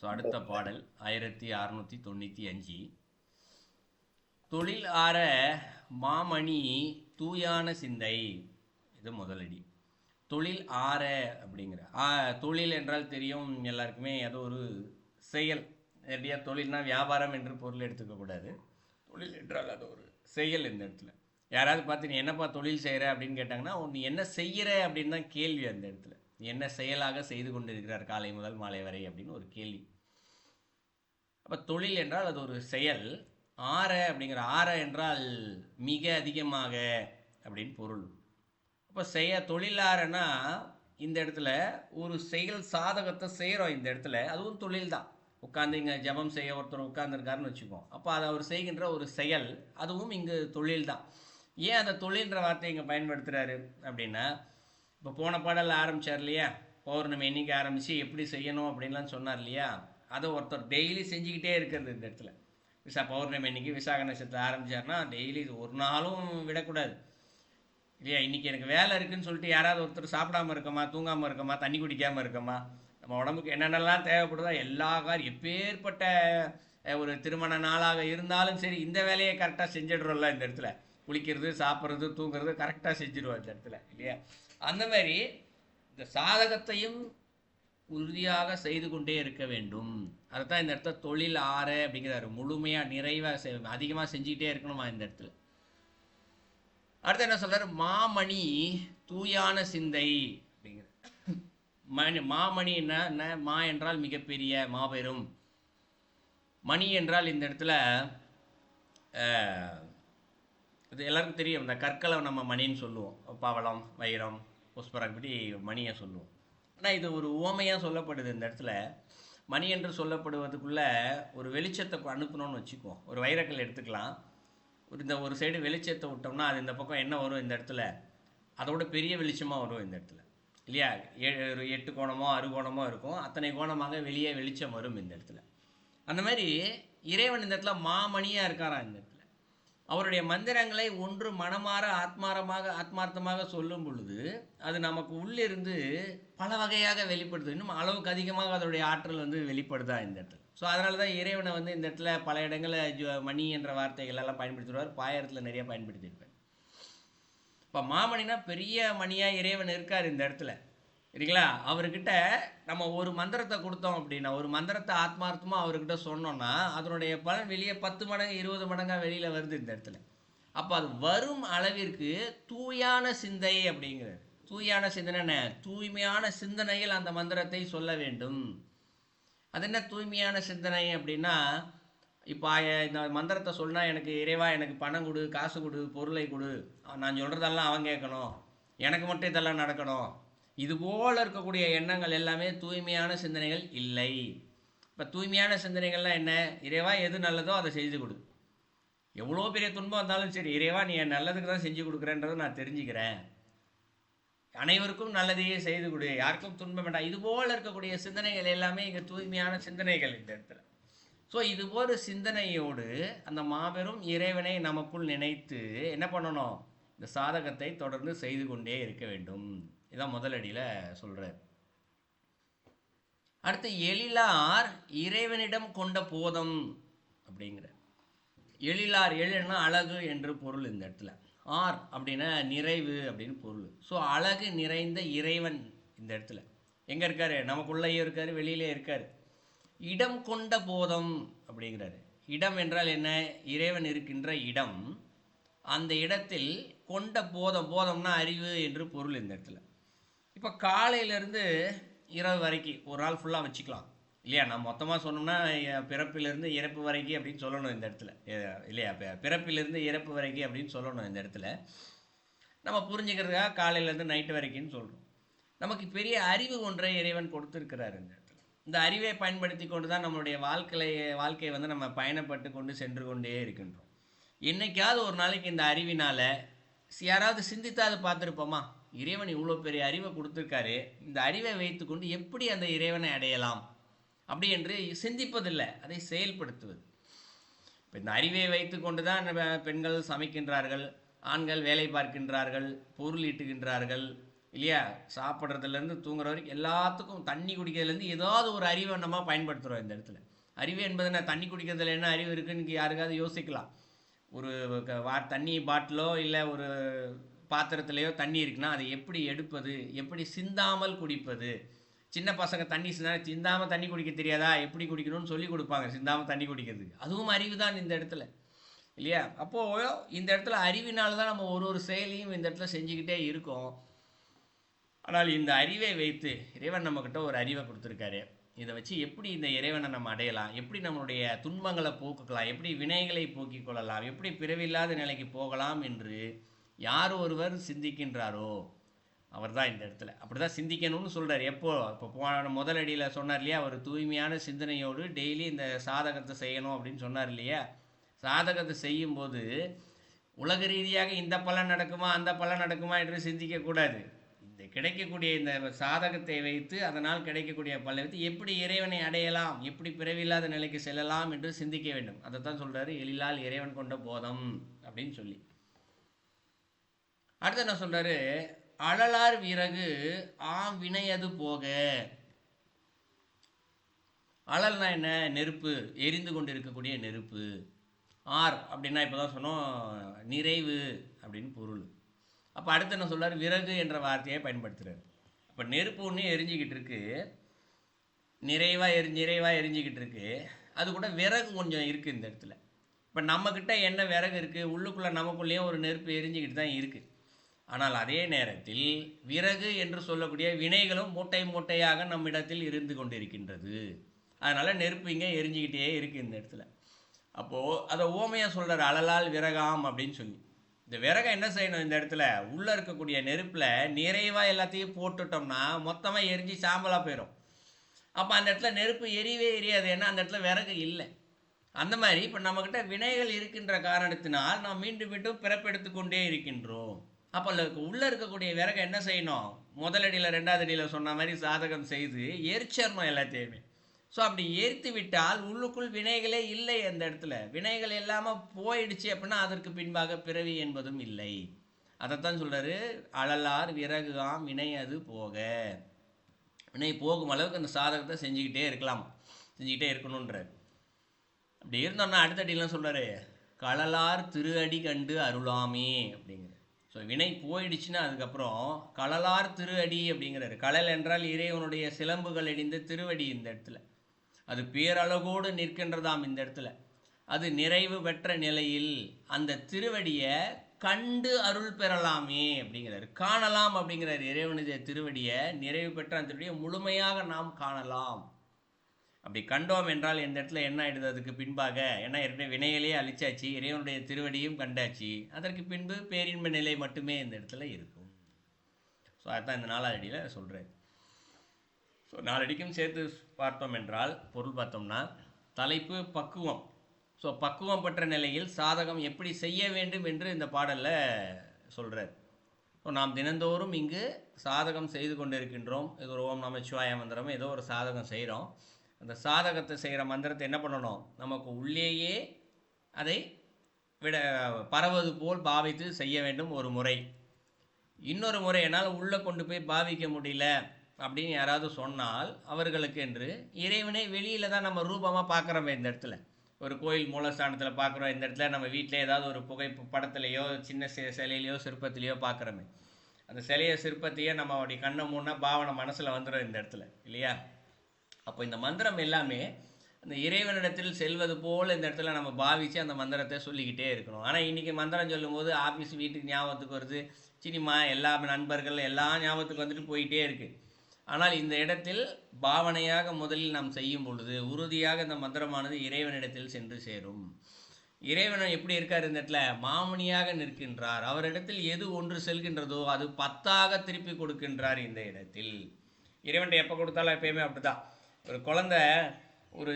So அடுத்த பாடல் ஆயிரத்தி அறநூற்றி தொண்ணூற்றி அஞ்சு. தொழில் ஆற மாமணி தூயான சிந்தை. இது முதலடி தொழில் ஆற அப்படிங்கிற. தொழில் என்றால் தெரியும் எல்லாருக்குமே. அது ஒரு செயல். நேரடியாக தொழில்னா வியாபாரம் என்று பொருள் எடுத்துக்க கூடாது. தொழில் என்றால் அது ஒரு செயல் இந்த இடத்துல. யாராவது பார்த்து நீ என்னப்பா தொழில் செய்கிற அப்படின்னு கேட்டாங்கன்னா நீ என்ன செய்கிற அப்படின்னு தான் கேள்வி அந்த இடத்துல. என்ன செயலாக செய்து கொண்டிருக்கிறார் காலை முதல் மாலை வரை அப்படின்னு ஒரு கேள்வி. அப்போ தொழில் என்றால் அது ஒரு செயல். ஆற அப்படிங்கிற ஆற என்றால் மிக அதிகமாக அப்படின்னு பொருள். அப்போ செய்ய தொழிலாரன்னா இந்த இடத்துல ஒரு செயல் சாதகத்தை செய்கிறோம் இந்த இடத்துல. அதுவும் தொழில் தான். உட்காந்து இங்கே ஜெபம் செய்ய ஒருத்தர் உட்காந்துருக்காருன்னு வச்சுக்கோம். அப்போ அதை அவர் செய்கின்ற ஒரு செயல். அதுவும் இங்கு தொழில் தான். ஏன் அந்த தொழில்ன்ற வார்த்தையை இங்கே பயன்படுத்துகிறாரு அப்படின்னா இப்போ போன பாடலில் ஆரம்பித்தார் இல்லையா? பௌர்ணமி என்னைக்கு ஆரம்பித்து எப்படி செய்யணும் அப்படின்லாம் சொன்னார் இல்லையா? அதை ஒருத்தர் டெய்லி செஞ்சுக்கிட்டே இருக்கிறது இந்த இடத்துல. விசா பௌர்ணமி அன்னைக்கு விசாக நட்சத்திரம் ஆரம்பிச்சாருன்னா டெய்லி ஒரு நாளும் விடக்கூடாது. இல்லையா? இன்னைக்கு எனக்கு வேலை இருக்குதுன்னு சொல்லிட்டு யாராவது ஒருத்தர் சாப்பிடாம இருக்கமா தூங்காமல் இருக்கமா தண்ணி குடிக்காமல் இருக்கமா நம்ம உடம்புக்கு என்னென்னலாம் தேவைப்படுதோ எல்லா காரியம் எப்பேற்பட்ட ஒரு திருமண நாளாக இருந்தாலும் சரி இந்த வேலையை கரெக்டாக செஞ்சிடுறோம்ல இந்த இடத்துல. குளிக்கிறது சாப்பிட்றது தூங்குறது கரெக்டாக செஞ்சிடுவோம் இந்த இடத்துல இல்லையா? அந்த மாதிரி இந்த சாதகத்தையும் உறுதியாக செய்து கொண்டே இருக்க வேண்டும். அதுதான் இந்த இடத்துல தொழில் ஆற அப்படிங்கிறாரு. முழுமையாக நிறைவாக செய் அதிகமாக செஞ்சுக்கிட்டே இருக்கணுமா இந்த இடத்துல. அடுத்து என்ன சொல்றாரு? மாமணி தூயான சிந்தை அப்படிங்கிற மணி மாமணி என்ன என்ன? மா என்றால் மிகப்பெரிய மாபெரும். மணி என்றால் இந்த இடத்துல இது எல்லாருக்கும் தெரியும் இந்த கற்களை நம்ம மணின்னு சொல்லுவோம். பவளம் வைரம் புஷ்பரம் இப்படி மணியை சொல்லுவோம். ஆனால் இது ஒரு ஓமையாக சொல்லப்படுது இந்த இடத்துல. மணி என்று சொல்லப்படுவதுக்குள்ளே ஒரு வெளிச்சத்தை அனுப்பணும்னு வச்சுக்குவோம் ஒரு வைரக்கல் எடுத்துக்கலாம். ஒரு இந்த ஒரு சைடு வெளிச்சத்தை விட்டோம்னா அது இந்த பக்கம் என்ன வரும் இந்த இடத்துல? அதோட பெரிய வெளிச்சமாக வரும் இந்த இடத்துல. இல்லையா? ஏ- ஒரு எட்டு கோணமோ அறு கோணமோ இருக்கும். அத்தனை கோணமாக வெளியே வெளிச்சம் வரும் இந்த இடத்துல. அந்த மாதிரி இறைவன் இந்த இடத்துல மாமணியாக இருக்காராம் இந்த இடத்துல அவருடைய மந்திரங்களை ஒன்று மனமாற ஆத்மாரமாக ஆத்மார்த்தமாக சொல்லும் பொழுது அது நமக்கு உள்ளிருந்து பல வகையாக வெளிப்படுது. இன்னும் அளவுக்கு அதிகமாக அதனுடைய ஆற்றல் வந்து வெளிப்படுதா இந்த இடத்துல. ஸோ அதனால தான் இறைவனை வந்து இந்த இடத்துல பல இடங்களில் ஜு- மணி என்ற வார்த்தைகள் எல்லாம் பயன்படுத்திடுவார். பாயரத்தில் நிறைய பயன்படுத்தியிருப்பார். இப்போ மாமணினா பெரிய மணியாக இறைவன் இருக்கார் இந்த இடத்துல. சரிங்களா? அவர்கிட்ட நம்ம ஒரு மந்திரத்தை கொடுத்தோம் அப்படின்னா ஒரு மந்திரத்தை ஆத்மார்த்தமாக அவர்கிட்ட சொன்னோம்னா அதனுடைய பலன் வெளியே பத்து மடங்கு இருபது மடங்காக வெளியில் வருது இந்த இடத்துல. அப்போ அது வரும் அளவிற்கு தூயான சிந்தை அப்படிங்கிறது தூயான சிந்தனை தூய்மையான சிந்தனையில் அந்த மந்திரத்தை சொல்ல வேண்டும். அது என்ன தூய்மையான சிந்தனை அப்படின்னா இப்போ இந்த மந்திரத்தை சொன்னால் எனக்கு இறைவா எனக்கு பணம் கொடு காசு கொடு பொருளை கொடு. நான் சொல்கிறதெல்லாம் அவன் கேட்கணும். எனக்கு மட்டும் இதெல்லாம் நடக்கணும். இதுபோல் இருக்கக்கூடிய எண்ணங்கள் எல்லாமே தூய்மையான சிந்தனைகள் இல்லை. இப்போ தூய்மையான சிந்தனைகள்லாம் என்ன? இறைவா எது நல்லதோ அதை செய்து கொடு. எவ்வளோ பெரிய துன்பம் வந்தாலும் சரி இறைவா நீ என் நல்லதுக்கு தான் செஞ்சு கொடுக்குறேன்றதை நான் தெரிஞ்சுக்கிறேன். அனைவருக்கும் நல்லதையே செய்து கொடு. யாருக்கும் துன்பம் வேண்டாம். இதுபோல் இருக்கக்கூடிய சிந்தனைகள் எல்லாமே இங்கே தூய்மையான சிந்தனைகள் இந்த இடத்துல. ஸோ இது போல் சிந்தனையோடு அந்த மாபெரும் இறைவனை நமக்குள் நினைத்து என்ன பண்ணணும்? இந்த சாதகத்தை தொடர்ந்து செய்து கொண்டே இருக்க வேண்டும். இதான் முதலடியில் சொல்கிறார் அடுத்து எழிலார் இறைவனிடம் கொண்ட போதம் அப்படிங்கிற எழிலார் எழில்னா அழகு என்று பொருள் இந்த இடத்துல. ஆர் அப்படின்னா நிறைவு அப்படின்னு பொருள். ஸோ அழகு நிறைந்த இறைவன் இந்த இடத்துல. எங்கே இருக்காரு? நமக்குள்ளேயும் இருக்காரு வெளியிலே இருக்காரு. இடம் கொண்ட போதம் அப்படிங்கிறாரு. இடம் என்றால் என்ன? இறைவன் இருக்கின்ற இடம். அந்த இடத்தில் கொண்ட போதம் போதம்னா அறிவு என்று பொருள் இந்த இடத்துல. இப்போ காலையிலேருந்து இரவு வரைக்கும் ஒரு நாள் ஃபுல்லாக வச்சுக்கலாம். இல்லையா? நான் மொத்தமாக சொன்னோம்னா பிறப்பிலேருந்து பிறப்பிலிருந்து இறப்பு வரைக்கும் அப்படின்னு சொல்லணும் இந்த இடத்துல. இல்லையா? பிறப்பிலேருந்து பிறப்பிலிருந்து இறப்பு வரைக்கும் அப்படின்னு சொல்லணும் இந்த இடத்துல. நம்ம புரிஞ்சுக்கிறதுக்காக காலையிலேருந்து நைட்டு வரைக்கும்னு சொல்கிறோம் நமக்கு பெரிய அறிவு ஒன்றை இறைவன் கொடுத்துருக்கிறார் இந்த இடத்துல. இந்த அறிவை பயன்படுத்தி கொண்டு தான் நம்மளுடைய வாழ்க்கையை வாழ்க்கையை வந்து நம்ம பயணப்பட்டு கொண்டு சென்று கொண்டே இருக்கின்றோம். என்றைக்காவது ஒரு நாளைக்கு இந்த அறிவினால் யாராவது சிந்தித்தாது பார்த்துருப்போமா? இறைவன் இவ்வளோ பெரிய அறிவை கொடுத்துருக்காரு இந்த அறிவை வைத்துக்கொண்டு எப்படி அந்த இறைவனை அடையலாம்? அப்படி என்று சிந்திப்பதில்லை அதை செயல்படுத்துவது. இப்போ இந்த அறிவை வைத்துக்கொண்டு தான் பெண்கள் சமைக்கின்றார்கள் ஆண்கள் வேலை பார்க்கின்றார்கள் பொருள் ஈட்டுகின்றார்கள் இல்லையா? சாப்பிட்றதுலேருந்து தூங்குற வரைக்கும் எல்லாத்துக்கும் தண்ணி குடிக்கிறதுலேருந்து ஏதாவது ஒரு அறிவை நம்ம பயன்படுத்துகிறோம் இந்த இடத்துல. அறிவு என்பது என்ன? தண்ணி குடிக்கிறதுல என்ன அறிவு இருக்குன்னு யாருக்காவது யோசிக்கலாம். ஒரு க- வா தண்ணி பாட்டிலோ இல்லை ஒரு பாத்திரத்திலையோ தண்ணி இருக்குன்னா அதை எப்படி எடுப்பது? எப்படி சிந்தாமல் குடிப்பது? சின்ன பசங்க தண்ணி சிந்தா சிந்தாமல் தண்ணி குடிக்க தெரியாதா? எப்படி குடிக்கணும்னு சொல்லி கொடுப்பாங்க சிந்தாமல் தண்ணி குடிக்கிறதுக்கு. அதுவும் அறிவு தான் இந்த இடத்துல. இல்லையா? அப்போது இந்த இடத்துல அறிவினால தான் நம்ம ஒரு ஒரு செயலையும் இந்த இடத்துல செஞ்சுக்கிட்டே இருக்கோம். ஆனால் இந்த அறிவை வைத்து இறைவன் நம்மக்கிட்ட ஒரு அறிவை கொடுத்துருக்காரு. இதை வச்சு எப்படி இந்த இறைவனை நம்ம அடையலாம்? எப்படி நம்மளுடைய துன்பங்களை போக்குக்கலாம்? எப்படி வினைகளை போக்கிக் கொள்ளலாம்? எப்படி பிறவில்லாத நிலைக்கு போகலாம் என்று யார் ஒருவர் சிந்திக்கின்றாரோ அவர் தான் இந்த இடத்துல. அப்படி தான் சிந்திக்கணும்னு சொல்கிறார் எப்போ? இப்போ போன முதலடியில் சொன்னார் இல்லையா? அவர் தூய்மையான சிந்தனையோடு டெய்லி இந்த சாதகத்தை செய்யணும் அப்படின்னு சொன்னார் இல்லையா? சாதகத்தை செய்யும்போது உலக ரீதியாக இந்த பலன் நடக்குமா அந்த பலன் நடக்குமா என்று சிந்திக்கக்கூடாது இந்த கிடைக்கக்கூடிய இந்த சாதகத்தை வைத்து அதனால் கிடைக்கக்கூடிய பலனை வைத்து எப்படி இறைவனை அடையலாம் எப்படி பிறவில்லாத நிலைக்கு செல்லலாம் என்று சிந்திக்க வேண்டும். அதை தான் சொல்கிறாரு எழிலால் இறைவன் கொண்ட போதம் அப்படின்னு சொல்லி. அடுத்து என்ன சொல்றாரு? அழலார் விறகு ஆம் வினையது போக. அழல்னா என்ன? நெருப்பு. எரிந்து கொண்டு இருக்கக்கூடிய நெருப்பு. ஆர் அப்படின்னா இப்போ தான் சொன்னோம் நிறைவு அப்படின்னு பொருள். அப்போ அடுத்து என்ன சொல்றாரு? விறகு என்ற வார்த்தையை பயன்படுத்துறாரு. அப்போ நெருப்பு ஒன்று எரிஞ்சிக்கிட்டு இருக்கு. நிறைவாக எரி நிறைவாக எரிஞ்சிக்கிட்டு இருக்கு. அது கூட விறகு கொஞ்சம் இருக்குது இந்த இடத்துல. இப்போ நம்மக்கிட்ட என்ன விறகு இருக்குது உள்ளுக்குள்ளே நமக்குள்ளேயும் ஒரு நெருப்பு எரிஞ்சிக்கிட்டு தான் இருக்குது ஆனால் அதே நேரத்தில் விறகு என்று சொல்லக்கூடிய வினைகளும் மூட்டை மூட்டையாக நம்மிடத்தில் இருந்து கொண்டிருக்கின்றது. அதனால் நெருப்பு இங்கே எரிஞ்சிக்கிட்டே இருக்குது இந்த இடத்துல. அப்போது அதை ஓமையாக சொல்கிறார் அழலால் விறகாம் அப்படின்னு சொல்லி. இந்த விறகை என்ன செய்யணும் இந்த இடத்துல? உள்ளே இருக்கக்கூடிய நெருப்பில் நிறைவாக எல்லாத்தையும் போட்டுட்டோம்னா மொத்தமாக எரிஞ்சு சாம்பலாக போயிடும் அப்போ அந்த இடத்துல நெருப்பு எரியவே எரியாது. ஏன்னா அந்த இடத்துல விறகு இல்லை. அந்த மாதிரி இப்போ நம்மக்கிட்ட வினைகள் இருக்கின்ற காரணத்தினால் நாம் மீண்டும் மீண்டும் பிறப்பெடுத்து கொண்டே இருக்கின்றோம். அப்போ உள்ளே இருக்கக்கூடிய விறகு என்ன செய்யணும்? முதலடியில் ரெண்டாவது அடியில் சொன்ன மாதிரி சாதகம் செய்து எரிச்சிடணும் எல்லாத்தையுமே. ஸோ அப்படி எரித்து விட்டால் உள்ளுக்குள் வினைகளே இல்லை அந்த இடத்துல. வினைகள் இல்லாமல் போயிடுச்சு அப்படின்னா அதற்கு பின்பாக பிறவி என்பதும் இல்லை. அதைத்தான் சொல்கிறாரு அழலார் விறகுகாம் வினை அது போக. வினை போகும் அளவுக்கு அந்த சாதகத்தை செஞ்சுக்கிட்டே இருக்கலாம். செஞ்சுக்கிட்டே இருக்கணுன்றார் அப்படி இருந்தோம்னா அடுத்த அடியெல்லாம் சொல்கிறாரு களலார் திரு அடி கண்டு அருளாமே அப்படிங்கிற. ஸோ வினை போயிடுச்சுன்னா அதுக்கப்புறம் களலார் திருவடி அப்படிங்கிறாரு. களல் என்றால் இறைவனுடைய சிலம்புகள் அடிந்த திருவடி இந்த இடத்துல. அது பேரழகோடு நிற்கின்றதாம் இந்த இடத்துல. அது நிறைவு பெற்ற நிலையில் அந்த திருவடியை கண்டு அருள் பெறலாமே அப்படிங்கிறாரு. காணலாம் அப்படிங்கிறார் இறைவனுடைய திருவடியை. நிறைவு பெற்ற அந்த திருவடியை முழுமையாக நாம் காணலாம். அப்படி கண்டோம் என்றால் இந்த இடத்துல என்ன ஆயிடுது? அதுக்கு பின்பாக ஏன்னா இரண்டு வினையிலே அழிச்சாச்சு இறைவனுடைய திருவடியும் கண்டாச்சு. அதற்கு பின்பு பேரின்ப நிலை மட்டுமே இந்த இடத்துல இருக்கும். ஸோ அதுதான் இந்த நாலாவது அடியில் சொல்கிறேன் ஸோ நாலடிக்கும் சேர்த்து பார்த்தோம் என்றால் பொருள் பார்த்தோம்னா தலைப்பு பக்குவம். ஸோ பக்குவம் பெற்ற நிலையில் சாதகம் எப்படி செய்ய வேண்டும் என்று இந்த பாடலில் சொல்கிறார் ஸோ நாம் தினந்தோறும் இங்கு சாதகம் செய்து கொண்டிருக்கின்றோம். இது ஒரு ஓம் நமச்சிவாய மந்திரம் ஏதோ ஒரு சாதகம் செய்கிறோம் அந்த சாதகத்தை செய்கிற மந்திரத்தை என்ன பண்ணணும்? நமக்கு உள்ளேயே அதை விட பரவது போல் பாவித்து செய்ய வேண்டும் ஒரு முறை. இன்னொரு முறை என்னால் உள்ளே கொண்டு போய் பாவிக்க முடியல அப்படின்னு யாராவது சொன்னால் அவர்களுக்கு என்று இறைவனை வெளியில் தான் நம்ம ரூபமாக பார்க்குறோமே இந்த இடத்துல. ஒரு கோயில் மூலஸ்தானத்தில் பார்க்குறோம் இந்த இடத்துல நம்ம வீட்டில் ஏதாவது ஒரு புகை படத்துலையோ சின்ன சிலையிலையோ சிற்பத்திலையோ பார்க்குறோமே. அந்த சிலையை சிற்பத்தையே நம்ம அப்படி கண்ணை மூணா பாவனை மனசில் வந்துடும் இந்த இடத்துல இல்லையா? அப்போ இந்த மந்திரம் எல்லாமே அந்த இறைவனிடத்தில் செல்வது போல் இந்த இடத்துல நம்ம பாவித்து அந்த மந்திரத்தை சொல்லிக்கிட்டே இருக்கணும். ஆனால் இன்றைக்கி மந்திரம் சொல்லும்போது ஆஃபீஸ் வீட்டுக்கு ஞாபகத்துக்கு வருது. சினிமா எல்லா நண்பர்கள் எல்லா ஞாபகத்துக்கு வந்துட்டு போயிட்டே இருக்குது ஆனால் இந்த இடத்தில் பாவனையாக முதலில் நாம் செய்யும் பொழுது உறுதியாக இந்த மந்திரமானது இறைவனிடத்தில் சென்று சேரும். இறைவன் எப்படி இருக்கார் இந்த இடத்துல? மாமுனியாக நிற்கின்றார். அவரிடத்தில் எது ஒன்று செல்கின்றதோ அது பத்தாக திருப்பி கொடுக்கின்றார் இந்த இடத்தில். இறைவன்ட்ட எப்போ கொடுத்தாலும் எப்பயுமே அப்படிதான் ஒரு குழந்தை ஒரு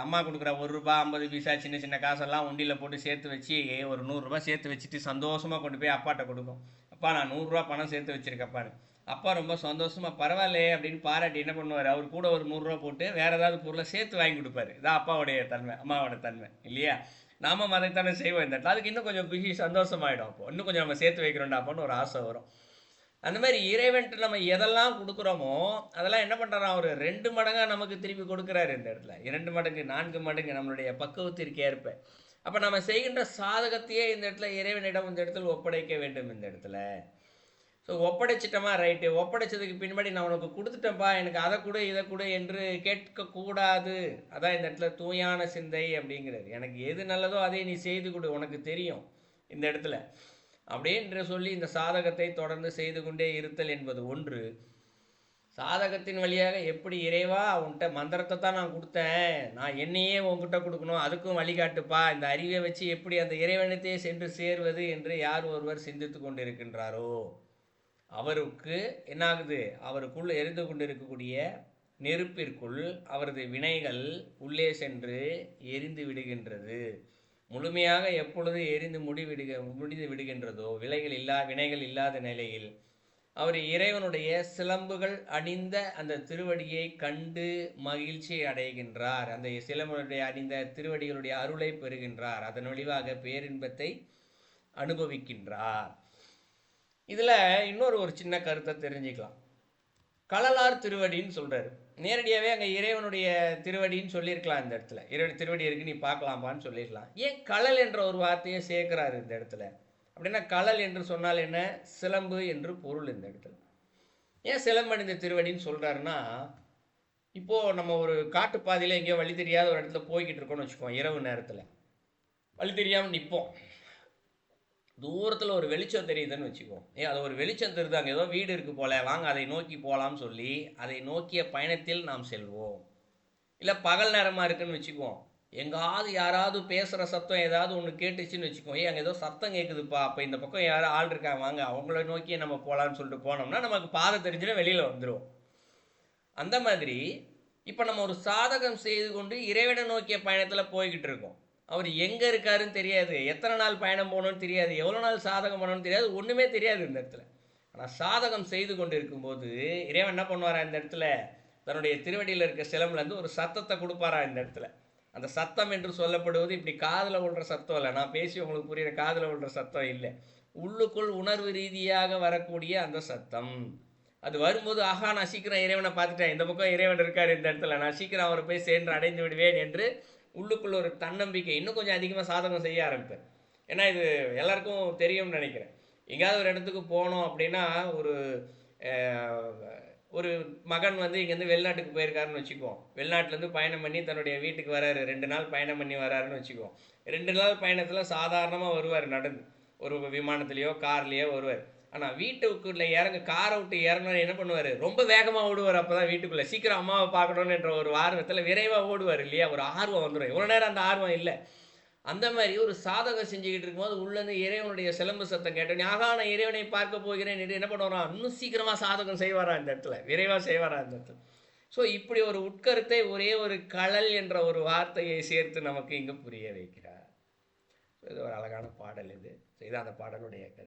அம்மா கொடுக்குற ஒரு ரூபா ஐம்பது பைசா சின்ன சின்ன காசெல்லாம் உண்டியில் போட்டு சேர்த்து வச்சு ஒரு நூறுரூபா சேர்த்து வச்சுட்டு சந்தோஷமாக கொண்டு போய் அப்பாட்ட கொடுக்கும். அப்பா நான் நூறுரூவா பணம் சேர்த்து வச்சிருக்கப்பாரு அப்பா ரொம்ப சந்தோஷமாக பரவாயில்லையே அப்படின்னு பாராட்டி என்ன பண்ணுவார்? அவர் கூட ஒரு நூறுரூவா போட்டு வேறு ஏதாவது பொருளை சேர்த்து வாங்கி கொடுப்பாரு. இதான் அப்பாவுடைய தன்மை அம்மாவோட தன்மை இல்லையா? நாம அதைத்தானே செய்வோம் இந்த இடத்துல. அதுக்கு இன்னும் கொஞ்சம் பிஸி சந்தோஷமாயிடும் அப்போ. இன்னும் கொஞ்சம் நம்ம சேர்த்து வைக்கிறோம்டா அப்போன்னு ஒரு ஆசை வரும். அந்த மாதிரி இறைவன்ட்டு நம்ம எதெல்லாம் கொடுக்குறோமோ அதெல்லாம் என்ன பண்ணுறான் அவர் ரெண்டு மடங்காக நமக்கு திருப்பி கொடுக்குறாரு இந்த இடத்துல. இரண்டு மடங்கு நான்கு மடங்கு நம்மளுடைய பக்குவத்திற்கு ஏற்ப. அப்போ நம்ம செய்கின்ற சாதகத்தையே இந்த இடத்துல இறைவனிடம் இந்த இடத்துல ஒப்படைக்க வேண்டும் இந்த இடத்துல. ஸோ ஒப்படைச்சிட்டோமா? ரைட்டு ஒப்படைச்சதுக்கு பின்னாடி நான் உனக்கு கொடுத்துட்டேன்ப்பா எனக்கு அதை கொடு இதை கொடு என்று கேட்கக்கூடாது. அதான் இந்த இடத்துல தூயான சிந்தை அப்படிங்கிறது. எனக்கு எது நல்லதோ அதை நீ செய்து கொடு. உனக்கு தெரியும் இந்த இடத்துல. அப்படின்ற சொல்லி இந்த சாதகத்தை தொடர்ந்து செய்து கொண்டே இருத்தல் என்பது ஒன்று. சாதகத்தின் வழியாக எப்படி இறைவா உன்கிட்ட மந்திரத்தை தான் நான் கொடுத்தேன். நான் என்னையே உங்ககிட்ட கொடுக்கணும். அதுக்கும் வழிகாட்டுப்பா. இந்த அறிவை வச்சு எப்படி அந்த இறைவனத்தையே சென்று சேர்வது என்று யார் ஒருவர் சிந்தித்து கொண்டிருக்கின்றாரோ? அவருக்கு என்னாகுது? அவருக்குள் எரிந்து கொண்டிருக்கக்கூடிய நெருப்பிற்குள் அவரது வினைகள் உள்ளே சென்று எரிந்து விடுகின்றது. முழுமையாக எப்பொழுது எரிந்து முடிவிடுக முடிந்து விடுகின்றதோ விலைகள் இல்லா வினைகள் இல்லாத நிலையில் அவர் இறைவனுடைய சிலம்புகள் அணிந்த அந்த திருவடியை கண்டு மகிழ்ச்சி அடைகின்றார். அந்த சிலம்புடைய அணிந்த திருவடிகளுடைய அருளை பெறுகின்றார். அதன் வழிவாக பேரின்பத்தை அனுபவிக்கின்றார். இதில் இன்னொரு ஒரு சின்ன கருத்தை தெரிஞ்சுக்கலாம். கலலார் திருவடின்னு சொல்கிறாரு நேரடியாகவே அங்கே இறைவனுடைய திருவடின்னு சொல்லியிருக்கலாம் இந்த இடத்துல. இறைவன் திருவடி இருக்கு நீ பார்க்கலாமான்னு சொல்லியிருக்கலாம். ஏன் கலல் என்ற ஒரு வார்த்தையை சேர்க்கிறாரு இந்த இடத்துல? அப்படின்னா கலல் என்று சொன்னால் என்ன? சிலம்பு என்று பொருள் இந்த இடத்துல. ஏன் சிலம்பணிந்த திருவடின்னு சொல்கிறாருன்னா இப்போது நம்ம ஒரு காட்டுப்பாதையில் எங்கேயோ வழி தெரியாத ஒரு இடத்துல போய்கிட்டு இருக்கோம்னு வச்சுக்கோம் இரவு நேரத்தில். வழி தெரியாமல் நிற்போம் தூரத்தில் ஒரு வெளிச்சம் தெரியுதுன்னு வச்சுக்கோ. ஏ அது ஒரு வெளிச்சம் தெரியுது அங்கே ஏதோ வீடு இருக்குது போல வாங்க அதை நோக்கி போகலாம்னு சொல்லி அதை நோக்கிய பயணத்தில் நாம் செல்வோம். இல்லை பகல் நேரமாக இருக்குன்னு வச்சுக்குவோம் எங்காவது யாராவது பேசுகிற சத்தம் ஏதாவது ஒன்று கேட்டுச்சுன்னு வச்சுக்கோங்க ஏ அங்கே ஏதோ சத்தம் கேட்குதுப்பா அப்போ இந்த பக்கம் யாரும் ஆள் இருக்காங்க வாங்க அவங்கள நோக்கி நம்ம போகலான்னு சொல்லிட்டு போனோம்னா நமக்கு பாதை தெரிஞ்சுன்னா வெளியில் வந்துடும் அந்த மாதிரி இப்போ நம்ம ஒரு சாதகம் செய்து கொண்டு இறைவனை நோக்கிய பயணத்தில் போய்கிட்டு இருக்கோம். அவர் எங்கே இருக்காருன்னு தெரியாது. எத்தனை நாள் பயணம் போகணும்னு தெரியாது. எவ்வளோ நாள் சாதகம் பண்ணணும்னு தெரியாது. ஒன்றுமே தெரியாது இந்த இடத்துல. ஆனால் சாதகம் செய்து கொண்டு இருக்கும்போது இறைவன் என்ன பண்ணுவாரா இந்த இடத்துல? தன்னுடைய திருவடியில் இருக்க சிலம்புலேருந்து ஒரு சத்தத்தை கொடுப்பாரா இந்த இடத்துல. அந்த சத்தம் என்று சொல்லப்படுவது இப்படி காதில் விழுற சத்தம் இல்லை. நான் பேசி உங்களுக்கு புரியுற காதில் விழுற சத்தம் இல்லை. உள்ளுக்குள் உணர்வு ரீதியாக வரக்கூடிய அந்த சத்தம். அது வரும்போது ஆஹா நான் சீக்கிரம் இறைவனை பார்த்துட்டேன். இந்த பக்கம் இறைவன் இருக்கார் இந்த இடத்துல. நான் சீக்கிரம் அவரை போய் சேர்ந்து அடைந்து விடுவேன் என்று உள்ளுக்குள்ள ஒரு தன்னம்பிக்கை இன்னும் கொஞ்சம் அதிகமாக சாதகம் செய்ய ஆரம்பிப்பேன். ஏன்னா இது எல்லாருக்கும் தெரியும்னு நினைக்கிறேன். எங்கேயாவது ஒரு இடத்துக்கு போனோம் அப்படின்னா ஒரு ஒரு மகன் வந்து இங்கேருந்து வெளிநாட்டுக்கு போயிருக்காருன்னு வச்சுக்குவோம். வெளிநாட்டிலேருந்து பயணம் பண்ணி தன்னுடைய வீட்டுக்கு வராரு. ரெண்டு நாள் பயணம் பண்ணி வராருன்னு வச்சுக்குவோம். ரெண்டு நாள் பயணத்தில் சாதாரணமாக வருவார் நடந்து. ஒரு விமானத்துலேயோ கார்லேயோ வருவார். ஆனால் வீட்டுக்குள்ளே இறங்க காரை விட்டு இறங்கினா என்ன பண்ணுவார்? ரொம்ப வேகமாக ஓடுவார் அப்போ தான் வீட்டுக்குள்ளே. சீக்கிரம் அம்மாவை பார்க்கணுன்ற ஒரு ஆர்வத்தில் விரைவாக ஓடுவார் இல்லையா? ஒரு ஆர்வம் வந்துடும் இவ்வளோ நேரம் அந்த ஆர்வம் இல்லை. அந்த மாதிரி ஒரு சாதகம் செஞ்சுக்கிட்டு இருக்கும்போது உள்ளேருந்து இறைவனுடைய சிலம்பு சத்தம் கேட்டோன்னே ஆகா நான் இறைவனை பார்க்க போகிறேன் என்று என்ன பண்ணுவாராம் இன்னும் சீக்கிரமாக சாதகம் செய்வாரா இந்த இடத்துல. விரைவாக செய்வாரா இந்த இடத்துல. ஸோ இப்படி ஒரு உட்கருத்தை ஒரே ஒரு கலல் என்ற ஒரு வார்த்தையை சேர்த்து நமக்கு இங்கே புரிய வைக்கிறார். இது ஒரு அழகான பாடல் இது. இதுதான் அந்த பாடலுடைய